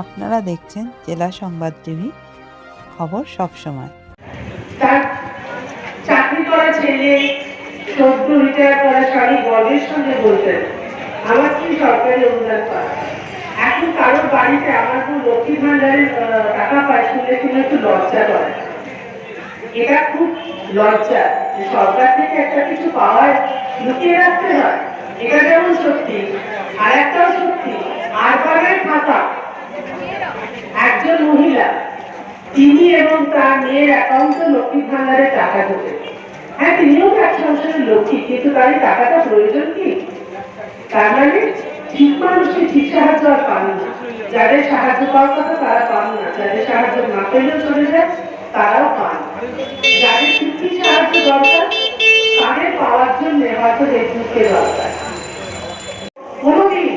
আপনারা দেখছেন জেলা সংবাদ টিভি, খবর সবসময় তার চাকরি করা ছেলে সদ্য রিটায়ার করা সঙ্গে বলতেন আমার কি সরকারি অনুদান পায়? এখন বাড়িতে আমার লক্ষ্মী ভান্ডারের টাকা পায়, শুনে একটু লজ্জা করে। এটা খুব লজ্জা সরকার থেকে একটা কিছু পাওয়ার লুকিয়ে রাখতে হয়। এটা যেমন সত্যি আর একটাও সত্যি আর বারের থাকা একজন মহিলা, তিনি এবং তার মেয়ের অ্যাকাউন্টে লক্ষ্মী ভান্ডারে টাকা ঢোকে হ্যাঁ তিনিও এক সংসারের লক্ষ্মী, কিন্তু তার এই টাকাটা প্রয়োজন কি? তার মানে ঠিক মানুষকে ঠিক সাহায্য আর পান না। যাদের সাহায্য পাওয়ার কথা তারা পান না। যাদের সাহায্য না পেলেও চলে যায়, তারাও পান। যাদের ঠিক ঠিক সাহায্য দরকার, তাদের পাওয়ার জন্য হয়তো দেশমুখকে দরকার। কোনোদিন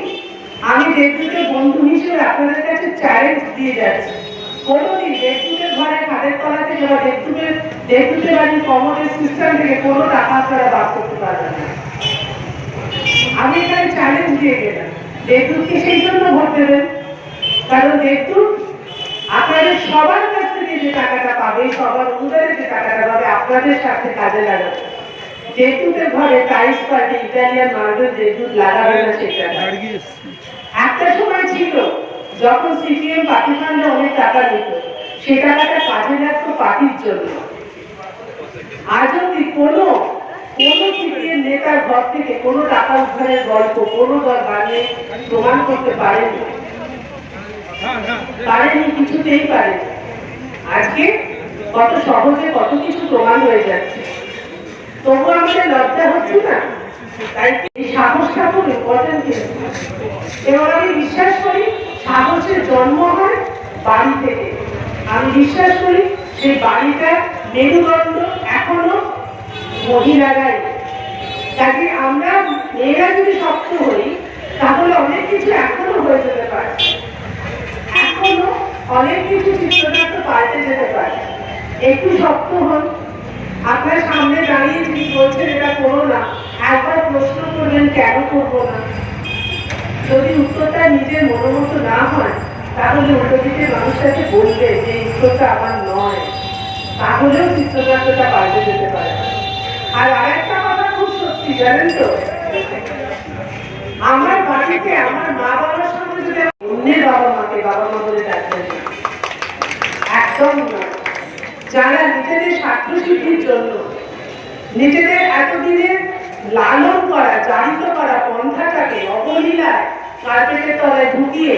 আমি দেবদূতের বন্ধু হিসেবে আপনাদের কাছে চ্যালেঞ্জ দিয়ে যাচ্ছি। কোনোদিন দেবদূতের ঘরে খাদের থেকে বা দেবদূতের দেবদূতের বাড়ির কমনের সিস্টেম থেকে কোনো টাকা আপনারা বার করতে পারবেন না। আমি এখানে চ্যালেঞ্জ দিয়ে গেলাম। দেবদূতকে সেই জন্য ভোট দেবেন। কারণ দেবদূত আপনাদের সবার কাছ থেকে যে টাকাটা পাবে, সবার অনুদানে যে টাকাটা পাবে, আপনাদের সাথে কাজে লাগাবে। ঘরে টাইস ইটালিয়ান লাগাবে না সেটা একটা সময় ছিল যখন সিপিএম অনেক টাকা নিত। সে টাকাটা কাজে লাগতো পার্টির জন্য। আজ অব্দি কোনো কোনো সিপিএম নেতার ঘর থেকে কোনো টাকা উদ্ধারের গল্প কোনো দল বানিয়ে প্রমাণ করতে পারেনি। পারেনি কিছুতেই পারেনি। আজকে কত সহজে কত কিছু প্রমাণ হয়ে যাচ্ছে। তবু আমাদের লজ্জা হচ্ছে না? তাই এই সাহসটা খুব ইম্পর্টেন্ট এবং আমি বিশ্বাস করি সাহসের জন্ম হয় বাড়ি থেকে আমি বিশ্বাস করি সেই বাড়িটার মেরুদণ্ড এখনও মহিলারাই। কাজে আমরা মেয়েরা যদি শক্ত হই, তাহলে অনেক কিছু এখনও হয়ে যেতে পারে। এখনও অনেক কিছু চিত্রনাট্য পাল্টে যেতে পারে। একটু শক্ত হন আপনার সামনে দাঁড়িয়ে যিনি বলছেন এটা করো না। একবার প্রশ্ন করলেন কেন করব না? যদি উত্তরটা নিজের মনোমতো না হয়, তাহলে দিকে মানুষটাকে বলবে যে উত্তরটা আমার নয়। তাহলেও চিত্রনাট্যটা পাল্টে যেতে পারে। আর আরেকটা কথা খুব সত্যি, জানেন তো? আমার বাড়িতে আমার মা বাবার সঙ্গে যদি অন্যের বাবা মাকে বাবা মা বলে ডাকবেন একদম না। যারা নিজেদের স্বার্থ সিদ্ধির জন্য নিজেদের এতদিনের লালন করা, জারিত করা পন্থাটাকে অবলীলায় কার্পেটের তলায় ঢুকিয়ে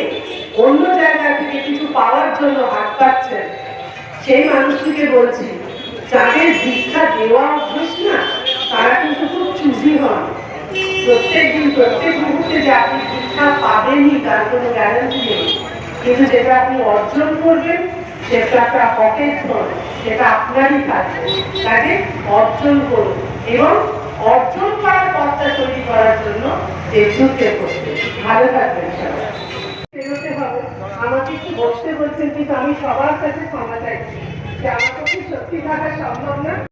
অন্য জায়গা থেকে কিছু পাওয়ার জন্য হাত পাচ্ছেন সেই মানুষটিকে বলছি, যাদের ভিক্ষা দেওয়া অভ্যেস না, তারা কিন্তু খুব চুজি হন। প্রত্যেক দিন, প্রত্যেক মুহূর্তে যে আপনি শিক্ষা পাবেনই, তার কোনো গ্যারান্টি নেই। কিন্তু যেটা আপনি অর্জন করবেন সেটা একটা পকেট ধন সেটা আপনারই থাকবে তাকে অর্জন করুন এবং অর্জন করার পথটা তৈরি করার জন্য দেশকে করতে। ভালো থাকবেন সবাই। আমাকে একটু বসতে বলছেন, কিন্তু আমি সবার কাছে ক্ষমা চাইছি। যে আমার পক্ষে সত্যি থাকা সম্ভব না।